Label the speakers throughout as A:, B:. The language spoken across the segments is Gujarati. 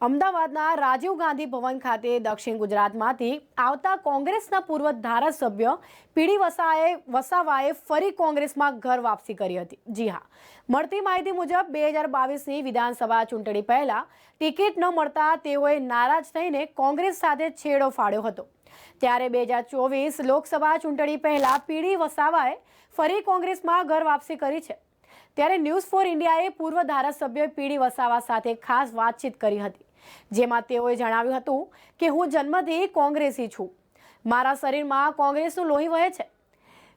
A: અમદાવાદના રાજીવ ગાંધી ભવન ખાતે દક્ષિણ ગુજરાતમાંથી આવતા કોંગ્રેસના પૂર્વ ધારાસભ્ય પીડી વસાએ વસાવાએ ફરી કોંગ્રેસમાં ઘર વાપસી કરી હતી. જી હા. મળતી માહિતી મુજબ બે હજાર બાવીસની વિધાનસભા ચૂંટણી પહેલા ટિકિટ ન મળતા તેઓએ નારાજ થઈને કોંગ્રેસ સાથે છેડો ફાડ્યો હતો. ત્યારે બે હજાર ચોવીસ લોકસભા ચૂંટણી પહેલા પીડી વસાવાએ ફરી કોંગ્રેસમાં ઘર વાપસી કરી છે. ત્યારે ન્યૂઝ ફોર ઇન્ડિયાએ પૂર્વ ધારાસભ્ય પીડી વસાવા સાથે ખાસ વાતચીત કરી હતી. જેમાં તેઓએ જણાવ્યું હતું કે હું જન્મથી કોંગ્રેસી છું. મારા શરીરમાં કોંગ્રેસનું લોહી વહે છે.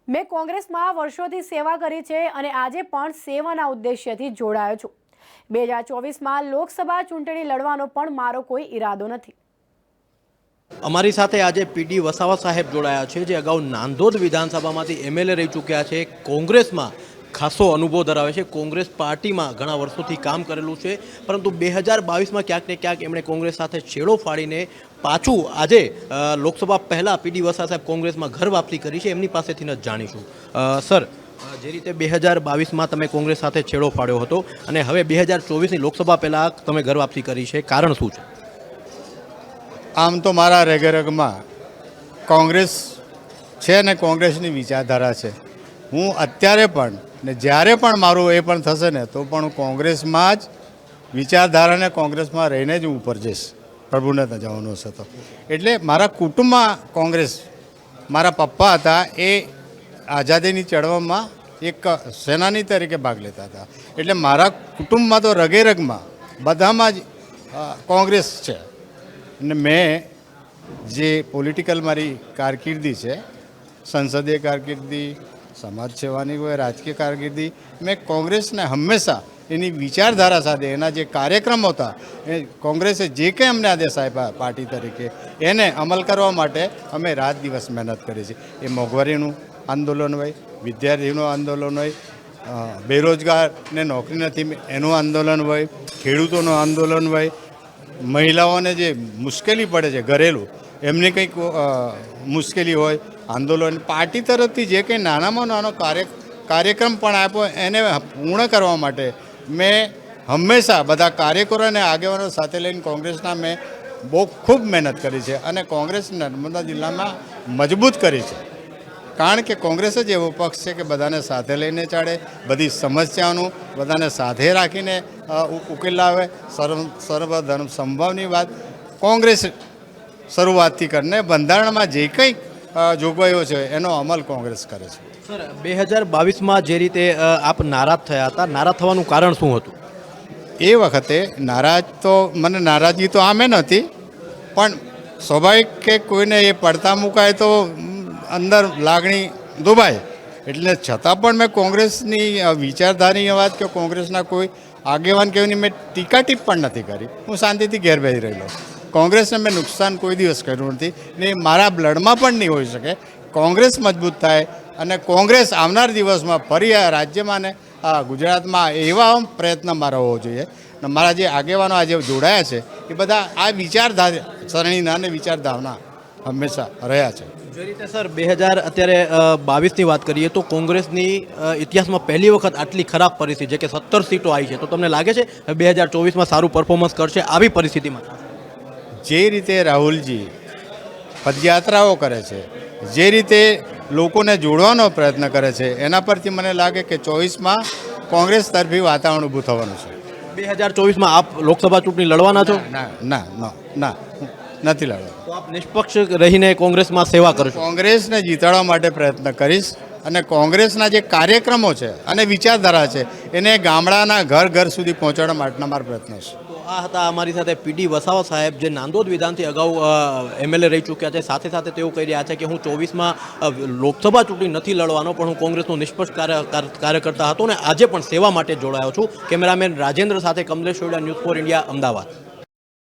A: મેં કોંગ્રેસમાં વર્ષોથી સેવા કરી છે અને આજે પણ સેવાના ઉદ્દેશ્યથી જોડાયો છું. બે હજાર ચોવીસમાં લોકસભા ચૂંટણી લડવાનો પણ મારો કોઈ ઈરાદો નથી.
B: અમારી સાથે આજે પીડી વસાવા સાહેબ જોડાયા છે, જે અગાઉ નાંદોદ વિધાનસભામાંથી એમએલએ રહી ચૂક્યા છે. કોંગ્રેસમાં ખાસો અનુભવ ધરાવે છે. કોંગ્રેસ પાર્ટીમાં ઘણા વર્ષોથી કામ કરેલું છે. પરંતુ બે હજાર બાવીસમાં ક્યાંક ને ક્યાંક એમણે કોંગ્રેસ સાથે છેડો ફાડીને પાછું આજે લોકસભા પહેલાં પીડી વસા સાહેબ કોંગ્રેસમાં ઘર વાપસી કરી છે. એમની પાસેથી જ જાણીશું. સર જે રીતે બે હજાર બાવીસમાં તમે કોંગ્રેસ સાથે છેડો ફાડ્યો હતો અને હવે બે હજાર ચોવીસની લોકસભા પહેલાં તમે ઘર વાપસી કરી છે, કારણ શું છે?
C: આમ તો મારા રેગેરગમાં કોંગ્રેસ છે ને કોંગ્રેસની વિચારધારા છે. હું અત્યારે પણ ને જ્યારે પણ મારું એ પણ થશે ને, તો પણ હું કોંગ્રેસમાં જ વિચારધારાને કોંગ્રેસમાં રહીને જ હું ઉપર જઈશ. પ્રભુને જવાનો હશે તો. એટલે મારા કુટુંબમાં કોંગ્રેસ, મારા પપ્પા હતા, એ આઝાદીની ચળવળમાં એક સેનાની તરીકે ભાગ લેતા હતા. એટલે મારા કુટુંબમાં તો રગે રગમાં બધામાં જ કોંગ્રેસ છે. અને મેં જે પોલિટિકલ મારી કારકિર્દી છે, સંસદીય કારકિર્દી સમાજ સેવાની હોય, રાજકીય કારકિર્દી, મેં કોંગ્રેસને હંમેશા એની વિચારધારા સાથે, એના જે કાર્યક્રમો હતા, એ કોંગ્રેસે જે કંઈ અમને આદેશ આપ્યા પાર્ટી તરીકે, એને અમલ કરવા માટે અમે રાત દિવસ મહેનત કરી છે એ મોંઘવારીનું આંદોલન હોય, વિદ્યાર્થીનું આંદોલન હોય બેરોજગારને નોકરી નથી, એનું આંદોલન હોય, ખેડૂતોનું આંદોલન હોય, મહિલાઓને જે મુશ્કેલી પડે છે, ઘરેલું, એમની કંઈક મુશ્કેલી હોય આંદોલન પાર્ટી તરફથી જે કંઈ નાનામાં નાનો કાર્ય કાર્યક્રમ પણ આપ્યો એને પૂર્ણ કરવા માટે મેં હંમેશા બધા કાર્યકરો અને આગેવાનો સાથે લઈને કોંગ્રેસના મેં બહુ ખૂબ મહેનત કરી છે અને કોંગ્રેસ નર્મદા જિલ્લામાં મજબૂત કરી છે. કારણ કે કોંગ્રેસ જ એવો પક્ષ છે કે બધાને સાથે લઈને ચાલે બધી સમસ્યાઓનું બધાને સાથે રાખીને ઉકેલ લાવે. સર્વ સર્વ ધર્મ સંભાવની વાત કોંગ્રેસ શરૂઆતથી કરીને બંધારણમાં જે કંઈ જોગવાઈઓ છે એનો અમલ કોંગ્રેસ કરે છે.
B: સર બે હજાર બાવીસમાં જે રીતે આપ નારાજ થયા હતા નારાજ થવાનું કારણ શું હતું?
C: એ વખતે નારાજ તો મને નારાજગી તો આમે નથી પણ સ્વાભાવિક કે કોઈને એ પડતા મુકાય તો અંદર લાગણી દુભાય. એટલે છતાં પણ મેં કોંગ્રેસની અ, વાત કે કોંગ્રેસના કોઈ આગેવાન કેવીની મેં ટીકા ટીપ પણ નથી કરી. હું શાંતિથી ઘેર બેસી રહેલો કોંગ્રેસને મેં નુકસાન કોઈ દિવસ કર્યું નથી ને મારા બ્લડમાં પણ નહીં હોઈ શકે. કોંગ્રેસ મજબૂત થાય અને કોંગ્રેસ આવનાર દિવસમાં ફરી રાજ્યમાં ને ગુજરાતમાં એવા પ્રયત્ન મારા હોવો જોઈએ. અને મારા જે આગેવાનો આજે જોડાયા છે, એ બધા આ વિચારધારા સરણીના અને વિચારધાવના હંમેશા રહ્યા છે.
B: જે રીતે સર, બે હજાર અત્યારે બાવીસની વાત કરીએ તો કોંગ્રેસની ઇતિહાસમાં પહેલી વખત આટલી ખરાબ પરિસ્થિતિ, જે કે સત્તર સીટો આવી છે, તો તમને લાગે છે બે હજાર ચોવીસમાં સારું પરફોર્મન્સ કરશે આવી પરિસ્થિતિમાં?
C: જે રીતે રાહુલજી પદયાત્રાઓ કરે છે જે રીતે લોકોને જોડવાનો પ્રયત્ન કરે છે એના પરથી મને લાગે કે ચોવીસમાં કોંગ્રેસ તરફી વાતાવરણ ઊભું થવાનું છે.
B: બે હજાર ચોવીસમાં આપ લોકસભા ચૂંટણી લડવાના છો?
C: ના ના ના નથી લડવા
B: આપ નિષ્પક્ષ રહીને કોંગ્રેસમાં સેવા કરશો?
C: કોંગ્રેસને જીતાડવા માટે પ્રયત્ન કરીશ. અને કોંગ્રેસના જે કાર્યક્રમો છે અને વિચારધારા છે, એને ગામડાના ઘર ઘર સુધી પહોંચાડવા માટેના મારા પ્રયત્નો છે.
B: તો આ હતા અમારી સાથે પીડી વસાવા સાહેબ, જે નાંદોદ વિધાનથી અગાઉ એમએલએ રહી ચૂક્યા છે. સાથે સાથે તેઓ કહી રહ્યા છે કે હું ચોવીસમાં લોકસભા ચૂંટણી નથી લડવાનો, પણ હું કોંગ્રેસનો નિષ્પક્ષ કાર્ય, કાર- કાર્યકર્તા હતો અને આજે પણ સેવા માટે જોડાયો છું. કેમેરામેન રાજેન્દ્ર સાથે Kamlesh Soyda news for India, Ahmedabad.